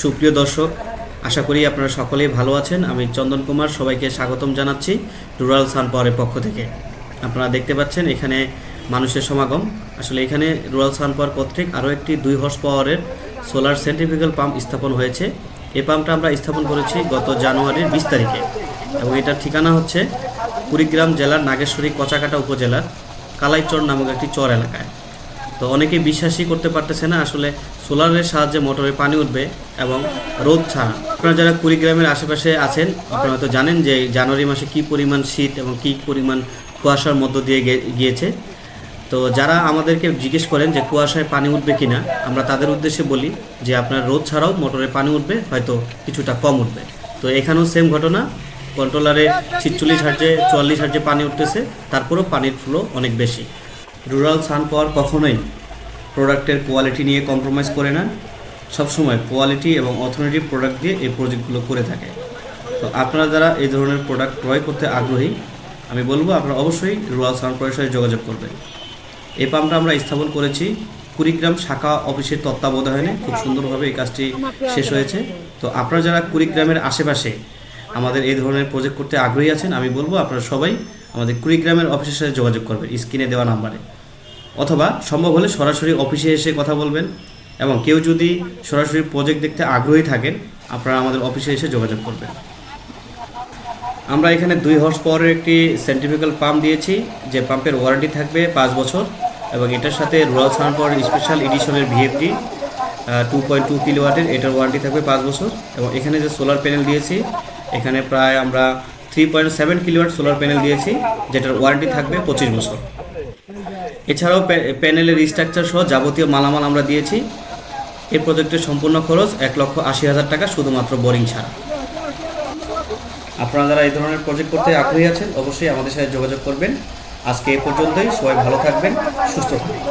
সুপ্রিয় দর্শক, আশা করি আপনারা সকলেই ভালো আছেন। আমি চন্দন কুমার, সবাইকে স্বাগতম জানাচ্ছি রুরাল সান পাওয়ারের পক্ষ থেকে। আপনারা দেখতে পাচ্ছেন এখানে মানুষের সমাগম। আসলে এখানে রুরাল সান পাওয়ার কর্তৃক আরও একটি দুই হর্স পাওয়ারের সোলার সেন্ট্রিফিক্যাল পাম্প স্থাপন হয়েছে। এই পাম্পটা আমরা স্থাপন করেছি গত জানুয়ারির বিশ তারিখে এবং এটার ঠিকানা হচ্ছে কুড়িগ্রাম জেলার নাগেশ্বরী কচাকাটা উপজেলার কালাইচর নামক একটি চর এলাকায়। তো অনেকে বিশ্বাসই করতে পারতেছে না আসলে সোলারের সাহায্যে মোটরে পানি উঠবে এবং রোদ ছাড়া। আপনারা যারা কুড়িগ্রামের আশেপাশে আছেন, আপনারা হয়তো জানেন যে জানুয়ারি মাসে কি পরিমাণ শীত এবং কি পরিমাণ কুয়াশার মধ্য দিয়ে গিয়েছে। তো যারা আমাদেরকে জিজ্ঞেস করেন যে কুয়াশায় পানি উঠবে কিনা, আমরা তাদের উদ্দেশ্যে বলি যে আপনার রোদ ছাড়াও মোটরে পানি উঠবে, হয়তো কিছুটা কম উঠবে। তো এখানেও সেম ঘটনা কন্ট্রোলারে ছিচল্লিশ হার্জে, চুয়াল্লিশ হার্জে পানি উঠতেছে, তারপরেও পানির ফ্লো অনেক বেশি। রুরাল সান পাওয়ার কখনোই প্রোডাক্টের কোয়ালিটি নিয়ে কম্প্রোমাইজ করে না। সবসময় কোয়ালিটি এবং অথরিটিভ প্রোডাক্ট দিয়ে এই প্রজেক্টগুলো করে থাকে। তো আপনারা যারা এই ধরনের প্রোডাক্ট ক্রয় করতে আগ্রহী, আমি বলব আপনারা অবশ্যই রুরাল সান পাওয়ারের সাথে যোগাযোগ করবেন। এই পাম্পটা আমরা স্থাপন করেছি কুড়িগ্রাম শাখা অফিসের তত্ত্বাবধানে। খুব সুন্দরভাবে এই কাজটি শেষ হয়েছে। তো আপনারা যারা কুড়িগ্রামের আশেপাশে আমাদের এই ধরনের প্রজেক্ট করতে আগ্রহী আছেন, আমি বলব আপনারা সবাই আমাদের কুড়িগ্রামের অফিসের সাথে যোগাযোগ করবেন স্ক্রিনে দেওয়া নাম্বারে অথবা সম্ভব হলে সরাসরি অফিসে এসে কথা বলবেন এবং কেউ যদি সরাসরি প্রজেক্ট দেখতে আগ্রহী থাকেন, আপনারা আমাদের অফিসে এসে যোগাযোগ করবেন। আমরা এখানে দুই হর্স পাওয়ারের একটি সেন্ট্রিফিক্যাল পাম্প দিয়েছি, যে পাম্পের ওয়ারেন্টি থাকবে পাঁচ বছর এবং এটার সাথে রুরাল সাউন্ড পাওয়ার স্পেশাল এডিশনের ভিএফডি টু পয়েন্ট টু কিলোওয়াটের এটার ওয়ারেন্টি থাকবে পাঁচ বছর। এবং এখানে যে সোলার প্যানেল দিয়েছি, এখানে প্রায় আমরা three point seven kilowatt solar panel দিয়েছি, যেটার ওয়ারেন্টি থাকবে পঁচিশ বছর। এছাড়াও প্যানেলের স্ট্রাকচার সহ যাবতীয় মালামাল আমরা দিয়েছি। এই প্রজেক্টের সম্পূর্ণ খরচ এক লক্ষ আশি হাজার টাকা শুধুমাত্র বোরিং ছাড়া। আপনারা যারা এই ধরনের প্রজেক্ট করতে আগ্রহী আছেন, অবশ্যই আমাদের সাথে যোগাযোগ করবেন। আজকে এ পর্যন্তই, সবাই ভালো থাকবেন, সুস্থ থাকবেন।